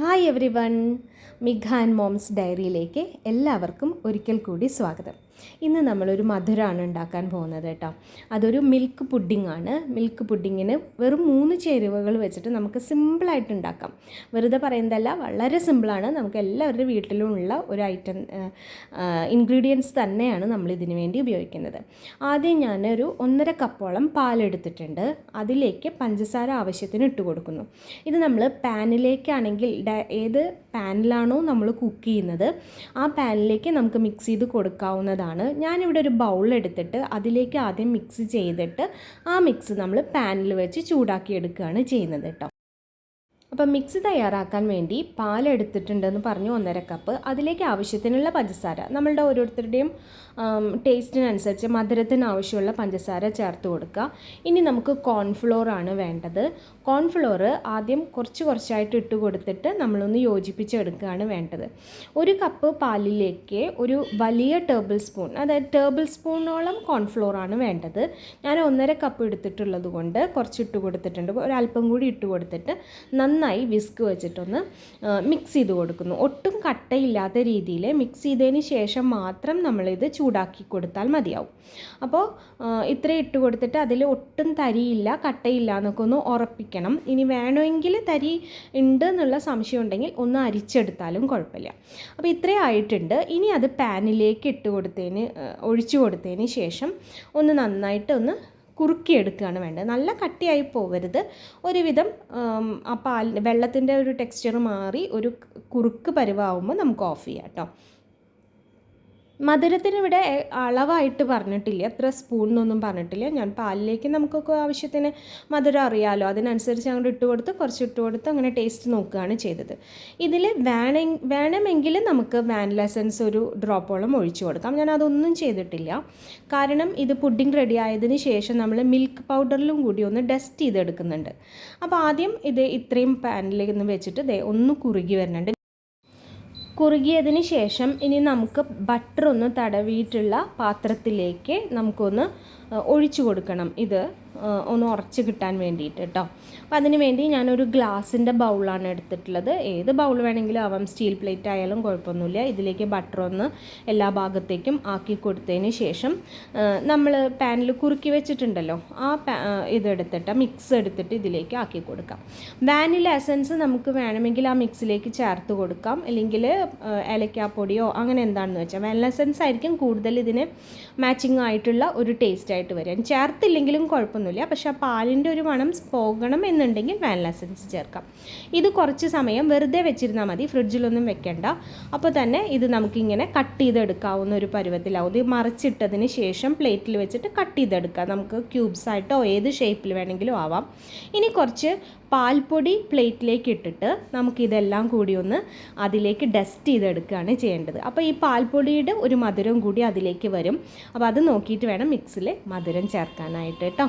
Hi everyone മിഘാൻ moms ഡയറിയിലേക്ക് എല്ലാവർക്കും ഒരിക്കൽ കൂടി സ്വാഗതം. ഇന്ന് നമ്മളൊരു മധുരമാണ് ഉണ്ടാക്കാൻ പോകുന്നത് കേട്ടോ. അതൊരു മിൽക്ക് പുഡിംഗ് ആണ്. മിൽക്ക് പുഡിങ്ങിന് വെറും മൂന്ന് ചേരുവകൾ വെച്ചിട്ട് നമുക്ക് സിമ്പിളായിട്ട് ഉണ്ടാക്കാം. വെറുതെ പറയുന്നതല്ല വളരെ സിമ്പിളാണ് നമുക്ക് എല്ലാവരുടെ വീട്ടിലും ഉള്ള ഒരു ഐറ്റം ഇൻഗ്രീഡിയൻസ് തന്നെയാണ് നമ്മൾ ഇതിനു വേണ്ടി ഉപയോഗിക്കുന്നത്. ആദ്യം ഞാനൊരു ഒന്നര കപ്പോളം പാലെടുത്തിട്ടുണ്ട് അതിലേക്ക് പഞ്ചസാര ആവശ്യത്തിന് ഇട്ട് കൊടുക്കുന്നു. ഇത് നമ്മൾ പാനിലേക്കാണെങ്കിൽ ഏത് പാനിലാണോ നമ്മൾ കുക്ക് ചെയ്യുന്നത് ആ പാനിലേക്ക് നമുക്ക് മിക്സ് ചെയ്ത് കൊടുക്കാവുന്നതാണ്. ഞാനിവിടെ ഒരു ബൗൾ എടുത്തിട്ട് അതിലേക്ക് ആദ്യം മിക്സ് ചെയ്തിട്ട് ആ മിക്സ് നമ്മൾ പാനിൽ വെച്ച് ചൂടാക്കി എടുക്കുകയാണ് ചെയ്യുന്നത് കേട്ടോ. അപ്പം മിക്സ് തയ്യാറാക്കാൻ വേണ്ടി പാൽ എടുത്തിട്ടുണ്ടെന്ന് പറഞ്ഞു ഒന്നര കപ്പ് അതിലേക്ക് ആവശ്യത്തിനുള്ള പഞ്ചസാര. നമ്മളുടെ ഓരോരുത്തരുടെയും ടേസ്റ്റിനനുസരിച്ച് മധുരത്തിന് ആവശ്യമുള്ള പഞ്ചസാര ചേർത്ത് കൊടുക്കുക. ഇനി നമുക്ക് കോൺഫ്ലോർ ആണ് വേണ്ടത്. കോൺഫ്ലോർ ആദ്യം കുറച്ച് കുറച്ചായിട്ട് ഇട്ട് കൊടുത്തിട്ട് നമ്മളൊന്ന് യോജിപ്പിച്ചെടുക്കുകയാണ് വേണ്ടത്. ഒരു കപ്പ് പാലിലേക്ക് ഒരു വലിയ ടേബിൾ സ്പൂൺ അതായത് ടേബിൾ സ്പൂണോളം കോൺഫ്ലോർ ആണ് വേണ്ടത്. ഞാൻ ഒന്നര കപ്പ് എടുത്തിട്ടുള്ളത് കൊണ്ട് കുറച്ച് ഇട്ട് കൊടുത്തിട്ടുണ്ട്. ഒരല്പം കൂടി ഇട്ട് കൊടുത്തിട്ട് നന്നായി വിസ്ക് വെച്ചിട്ടൊന്ന് മിക്സ് ചെയ്ത് കൊടുക്കുന്നു. ഒട്ടും കട്ടയില്ലാത്ത രീതിയിൽ മിക്സ് ചെയ്തതിന് ശേഷം മാത്രം നമ്മളിത് ചൂടാക്കി കൊടുത്താൽ മതിയാവും. അപ്പോൾ ഇത്ര ഇട്ട് കൊടുത്തിട്ട് അതിൽ ഒട്ടും തരിയില്ല കട്ടയില്ല എന്നൊക്കെ ഒന്ന് ഉറപ്പിക്കണം. ഇനി വേണമെങ്കിൽ തരി ഉണ്ട് എന്നുള്ള സംശയം ഉണ്ടെങ്കിൽ ഒന്ന് അരിച്ചെടുത്താലും കുഴപ്പമില്ല. അപ്പോൾ ഇത്രയും ആയിട്ടുണ്ട്. ഇനി അത് പാനിലേക്ക് ഇട്ട് കൊടുത്തതിന് ഒഴിച്ചു കൊടുത്തതിന് ശേഷം ഒന്ന് നന്നായിട്ട് ഒന്ന് കുറുക്കിയെടുക്കുകയാണ് വേണ്ടത്. നല്ല കട്ടിയായി പോവരുത്. ഒരുവിധം ആ പാൽ വെള്ളത്തിന്റെ ഒരു ടെക്സ്ചർ മാറി ഒരു കുറുക്ക് പരുവാകുമ്പോൾ നമുക്ക് ഓഫ് ചെയ്യാം കേട്ടോ മധുരത്തിന് ഇവിടെ അളവായിട്ട് പറഞ്ഞിട്ടില്ല. എത്ര സ്പൂൺ എന്നൊന്നും പറഞ്ഞിട്ടില്ല. ഞാൻ പാലിലേക്ക് നമുക്കൊക്കെ ആവശ്യത്തിന് മധുരം അറിയാമല്ലോ അതിനനുസരിച്ച് അങ്ങോട്ട് ഇട്ട് കൊടുത്ത് കുറച്ച് ഇട്ട് കൊടുത്ത് അങ്ങനെ ടേസ്റ്റ് നോക്കുകയാണ് ചെയ്തത്. ഇതിൽ വേണ വേണമെങ്കിൽ നമുക്ക് വാനില എസൻസ് ഒരു ഡ്രോപ്പോളം ഒഴിച്ചു കൊടുക്കാം. ഞാൻ അതൊന്നും ചെയ്തിട്ടില്ല. കാരണം ഇത് പുഡിംഗ് റെഡി ആയതിന് ശേഷം നമ്മൾ മിൽക്ക് പൗഡറിലും കൂടി ഒന്ന് ഡസ്റ്റ് ചെയ്തെടുക്കുന്നുണ്ട്. അപ്പോൾ ആദ്യം ഇത് ഇത്രയും പാനിലേക്ക് ഒന്ന് വെച്ചിട്ട് ഒന്ന് കുറുകി വരുന്നുണ്ട്. കുറുകിയതിന് ശേഷം ഇനി നമുക്ക് ബട്ടർ ഒന്ന് തടവിയിട്ടുള്ള പാത്രത്തിലേക്ക് നമുക്കൊന്ന് ഒഴിച്ചു കൊടുക്കണം. ഇത് ഒന്ന് ഉറച്ച് കിട്ടാൻ വേണ്ടിയിട്ട് കേട്ടോ അപ്പം അതിന് വേണ്ടി ഞാനൊരു ഗ്ലാസിന്റെ ബൗളാണ് എടുത്തിട്ടുള്ളത്. ഏത് ബൗൾ വേണമെങ്കിലും ആവാം. സ്റ്റീൽ പ്ലേറ്റ് ആയാലും കുഴപ്പമൊന്നുമില്ല. ഇതിലേക്ക് ബട്ടർ ഒന്ന് എല്ലാ ഭാഗത്തേക്കും ആക്കി കൊടുത്തതിന് ശേഷം നമ്മൾ പാനിൽ കുറുക്കി വെച്ചിട്ടുണ്ടല്ലോ. ആ ഇതെടുത്തിട്ട് മിക്സ് എടുത്തിട്ട് ഇതിലേക്ക് ആക്കി കൊടുക്കാം. വാനില എസൻസ് നമുക്ക് വേണമെങ്കിൽ ആ മിക്സിലേക്ക് ചേർത്ത് കൊടുക്കാം. അല്ലെങ്കിൽ ഏലക്കാപ്പൊടിയോ അങ്ങനെ എന്താണെന്ന് വെച്ചാൽ വാനില എസൻസ് ആയിരിക്കും കൂടുതൽ ഇതിന് മാച്ചിങ് ആയിട്ടുള്ള ഒരു ടേസ്റ്റ് ആയിട്ട് വരാൻ ചേർത്തില്ലെങ്കിലും കുഴപ്പമൊന്നുമില്ല. പക്ഷേ ആ പാലിന്റെ ഒരു മണം പോകണം എന്നുണ്ടെങ്കിൽ വാനില എസൻസ് ചേർക്കാം. ഇത് കുറച്ച് സമയം വെറുതെ വെച്ചിരുന്നാൽ മതി. ഫ്രിഡ്ജിലൊന്നും വെക്കണ്ട. അപ്പോൾ തന്നെ ഇത് നമുക്കിങ്ങനെ കട്ട് ചെയ്തെടുക്കാവുന്ന ഒരു പരുവത്തിലാവും. ഇത് മറിച്ചിട്ടതിന് ശേഷം പ്ലേറ്റിൽ വെച്ചിട്ട് കട്ട് ചെയ്തെടുക്കാം. നമുക്ക് ക്യൂബ്സ് ആയിട്ടോ ഏത് ഷേപ്പിൽ വേണമെങ്കിലും ആവാം. ഇനി കുറച്ച് പാൽപ്പൊടി പ്ലേറ്റിലേക്ക് ഇട്ടിട്ട് നമുക്കിതെല്ലാം കൂടി ഒന്ന് അതിലേക്ക് ഡസ്റ്റ് ചെയ്തെടുക്കുകയാണ് ചെയ്യേണ്ടത്. അപ്പോൾ ഈ പാൽപ്പൊടിയുടെ ഒരു മധുരം കൂടി അതിലേക്ക് വരും. അപ്പോൾ അത് നോക്കിയിട്ട് വേണം മിക്സിൽ മധുരം ചേർക്കാനായിട്ട് കേട്ടോ.